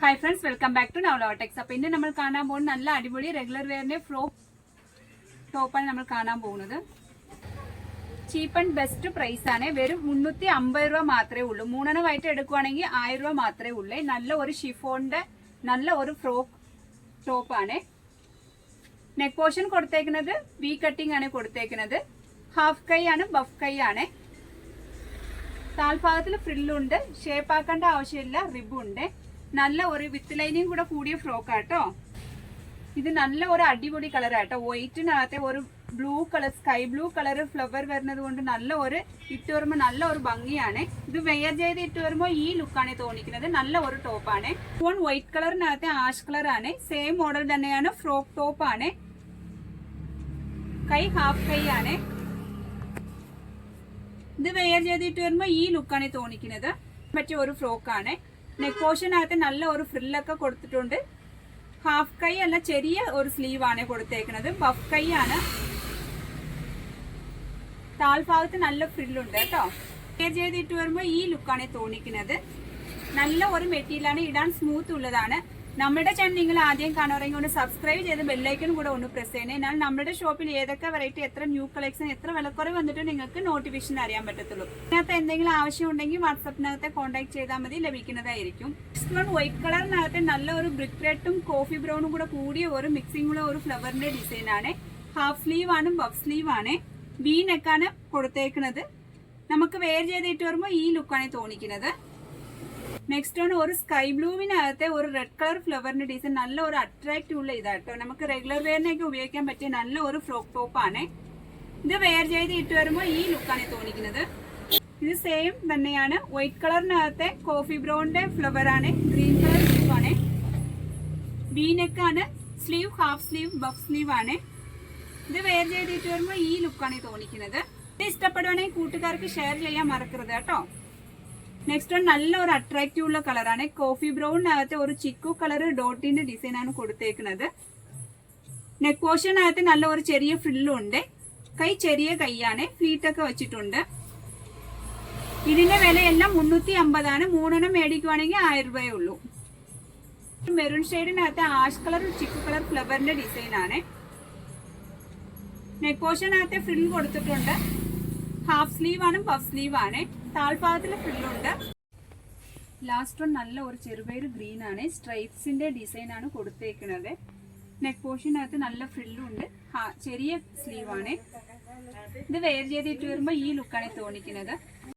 Hi friends welcome back to നവലോടെക്സ് അപ്പൊ ഇന്ന് നമ്മൾ കാണാൻ പോകുന്ന നല്ല അടിപൊളി റെഗുലർ വെയറിന്റെ ഫ്രോ ടോപ്പാണ് നമ്മൾ കാണാൻ പോകുന്നത്. ചീപ്പ് ആൻഡ് ബെസ്റ്റ് പ്രൈസ് ആണ്. വെറും മുന്നൂറ്റി അമ്പത് രൂപ മാത്രമേ ഉള്ളൂ. മൂന്നെണ്ണമായിട്ട് എടുക്കുവാണെങ്കിൽ ആയിരം രൂപ മാത്രമേ ഉള്ളൂ. നല്ല ഒരു ഷിഫോണിന്റെ നല്ല ഒരു ഫ്രോക്ക് ടോപ്പാണ് നെക്ക് പോർഷൻ കൊടുത്തേക്കുന്നത് വി കട്ടിംഗ് ആണ് കൊടുത്തേക്കുന്നത്. ഹാഫ് കൈ ആണ് ബഫ് കൈ ആണ്. താൽഭാഗത്തിൽ ഫ്രില്ലുണ്ട് ഷേപ്പ് ആക്കേണ്ട ആവശ്യമില്ല. റിബുണ്ട് നല്ല ഒരു വിത്ത് ലൈനിങ് കൂടെ കൂടിയ ഫ്രോക്ക് ആട്ടോ. ഇത് നല്ല ഒരു അടിപൊളി കളർ ആട്ടോ. വൈറ്റിനകത്തെ ഒരു blue colour sky blue colour flower വരുന്നത് കൊണ്ട് നല്ല ഒരു ഇട്ട് വരുമ്പോൾ നല്ല ഒരു ഭംഗിയാണ്. ഇത് വെയർ ചെയ്ത് ഇട്ട് വരുമ്പോൾ ഈ ലുക്കാണ് തോന്നിക്കുന്നത്. നല്ല ഒരു ടോപ്പാണ് ഫോൺ വൈറ്റ് കളറിനകത്തെ ആഷ് കളർ ആണ്. സെയിം മോഡൽ തന്നെയാണ് ഫ്രോക്ക് ടോപ്പ് ആണ്. കൈ ഹാഫ് കൈ ആണ്. ഇത് വെയർ ചെയ്തിട്ട് വരുമ്പോൾ ഈ ലുക്കാണ് തോന്നിക്കുന്നത്. പറ്റിയ ഒരു ഫ്രോക്കാണ് നെക്ക് പോർഷനകത്ത് നല്ല ഒരു ഫ്രില്ലൊക്കെ കൊടുത്തിട്ടുണ്ട്. ഹാഫ് കൈ അല്ല ചെറിയ ഒരു സ്ലീവ് ആണ് കൊടുത്തേക്കുന്നത് ബഫ് കൈ ആണ് താൽഭാഗത്ത് നല്ല ഫ്രില്ലുണ്ട് കേട്ടോ. വെയർ ചെയ്തിട്ട് വരുമ്പോൾ ഈ ലുക്കാണ് തോന്നിക്കുന്നത് നല്ല ഒരു മെറ്റീരിയലാണ്. ഇടാൻ സ്മൂത്ത് ഉള്ളതാണ്. നമ്മുടെ ചാനൽ നിങ്ങൾ ആദ്യം കാണുവാണെങ്കിൽ ഒന്ന് സബ്സ്ക്രൈബ് ചെയ്ത് ബെല്ലൈക്കൺ കൂടെ ഒന്ന് പ്രസ് ചെയ്യണേ. എന്നാൽ നമ്മുടെ ഷോപ്പിൽ ഏതൊക്കെ വെറൈറ്റി എത്ര ന്യൂ കളക്ഷൻ എത്ര വിലക്കുറവ് വന്നിട്ട് നിങ്ങൾക്ക് നോട്ടിഫിക്കേഷൻ അറിയാൻ പറ്റത്തുള്ളൂ. ഇതിനകത്ത് എന്തെങ്കിലും ആവശ്യം ഉണ്ടെങ്കിൽ വാട്സപ്പിനകത്ത് കോൺടാക്ട് ചെയ്താൽ മതി ലഭിക്കുന്നതായിരിക്കും. വൈറ്റ് കളറിനകത്ത് നല്ല ഒരു ബ്രിക്ക് റെഡും കോഫി ബ്രൗണും കൂടെ കൂടിയ ഒരു മിക്സിംഗ് ഉള്ള ഒരു ഫ്ലവറിന്റെ ഡിസൈൻ ആണ്. ഹാഫ് സ്ലീവ് ആണ് ബഫ് സ്ലീവ് ആണ്. ബി നെക്കാണ് കൊടുത്തേക്കുന്നത്. നമുക്ക് വെയർ ചെയ്തിട്ട് വരുമ്പോൾ ഈ ലുക്കാണ് തോന്നിക്കുന്നത്. നെക്സ്റ്റ് ആണ് ഒരു സ്കൈ ബ്ലൂവിനകത്തെ ഒരു റെഡ് കളർ ഫ്ലവറിന്റെ ഡിസൈൻ നല്ല ഒരു അട്രാക്റ്റീവ് ഉള്ള ഇതാട്ടോ. നമുക്ക് റെഗുലർ വെയറിനൊക്കെ ഉപയോഗിക്കാൻ പറ്റിയ നല്ല ഒരു ഫ്രോക്ക് ടോപ്പ് ആണ്. ഇത് വെയർ ചെയ്ത് ഇട്ട് വരുമ്പോൾ ഈ ലുക്കാണ് തോന്നിക്കുന്നത്. ഇത് സെയിം തന്നെയാണ്. വൈറ്റ് കളറിനകത്തെ കോഫി ബ്രൗണിന്റെ ഫ്ലവർ ആണ്. ഗ്രീൻ കളർ സ്ലീവ് ആണ്. ബി നെക്ക് ആണ്. Sleeve half sleeve puff sleeve ആണ്. ഇത് വെയർ ചെയ്തിട്ട് വരുമ്പോൾ ഈ ലുക്കാണ് തോന്നിക്കുന്നത്. ഇത് ഇഷ്ടപ്പെടുവാണെങ്കിൽ കൂട്ടുകാർക്ക് ഷെയർ ചെയ്യാൻ മറക്കരുത് കേട്ടോ. നെക്സ്റ്റ് വൺ നല്ല ഒരു അട്രാക്റ്റീവ് ഉള്ള കളറാണ് കോഫി ബ്രൗണിനകത്ത് ഒരു ചിക്കു കളർ ഡോട്ടിന്റെ ഡിസൈൻ ആണ് കൊടുത്തേക്കുന്നത്. നെക്ക് പോർഷനകത്ത് നല്ല ഒരു ചെറിയ ഫ്രില്ലും ഉണ്ട്. കൈ ചെറിയ കൈയാണ്. ഫ്ലീറ്റ് ഒക്കെ വെച്ചിട്ടുണ്ട്. ഇതിന്റെ വിലയെല്ലാം മുന്നൂറ്റി അമ്പതാണ് മൂന്നെണ്ണം മേടിക്കുവാണെങ്കിൽ ആയിരം രൂപയേ ഉള്ളൂ മെറൂൺ ഷെയ്ഡിനകത്ത് ആഷ് കളർ ചിക്കു കളർ ഫ്ലവറിന്റെ ഡിസൈൻ ആണ്. നെക്ക് പോർഷനകത്ത് ഫ്രിൽ കൊടുത്തിട്ടുണ്ട്. ഹാഫ് സ്ലീവ് ആണ് പഫ് സ്ലീവ് ആണ്. താഴ്ഭാഗത്തിൽ ഫ്രില്ലുണ്ട് ലാസ്റ്റ് വൺ നല്ല ഒരു ചെറുപയർ ഗ്രീൻ ആണ്. സ്ട്രൈപ്സിന്റെ ഡിസൈൻ ആണ് കൊടുത്തേക്കുന്നത് നെക്ക് പോർഷനകത്ത് നല്ല ഫ്രില്ലും ഉണ്ട്. ചെറിയ സ്ലീവ് ആണ്. ഇത് വെയർ ചെയ്തിട്ട് വരുമ്പോൾ ഈ ലുക്കാണ് തോന്നിക്കുന്നത്